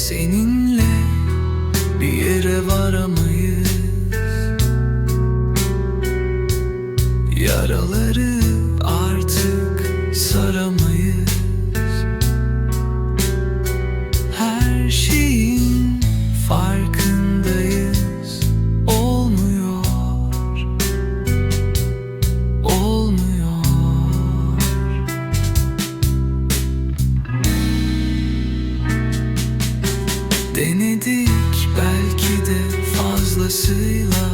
Seninle bir yere varamayız. Yaraları Denedik belki de fazlasıyla.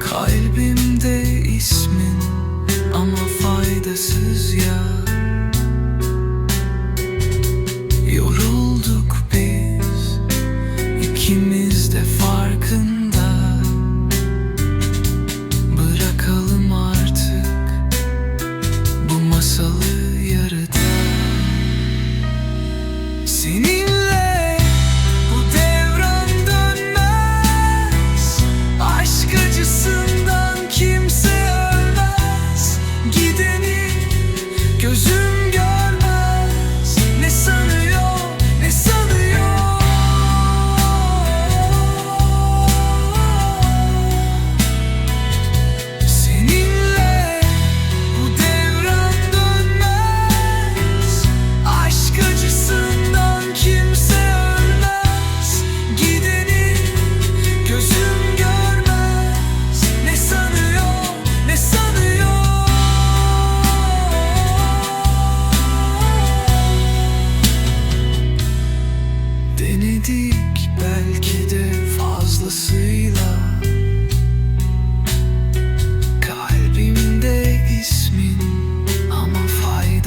Kalbimde ismin ama faydasız ya. Yorulduk biz ikimiz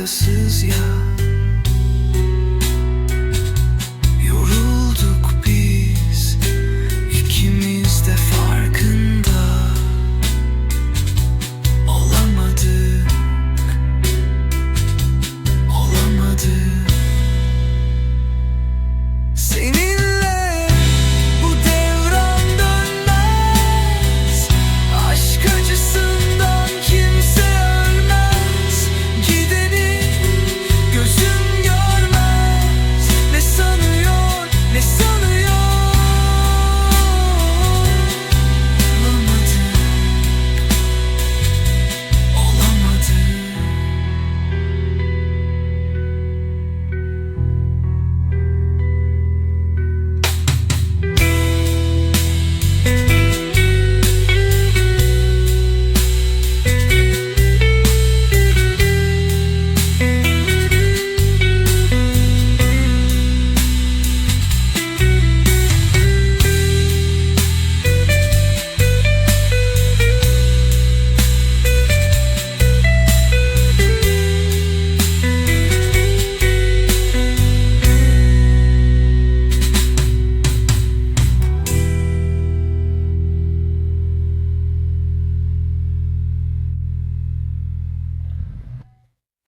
kisses you.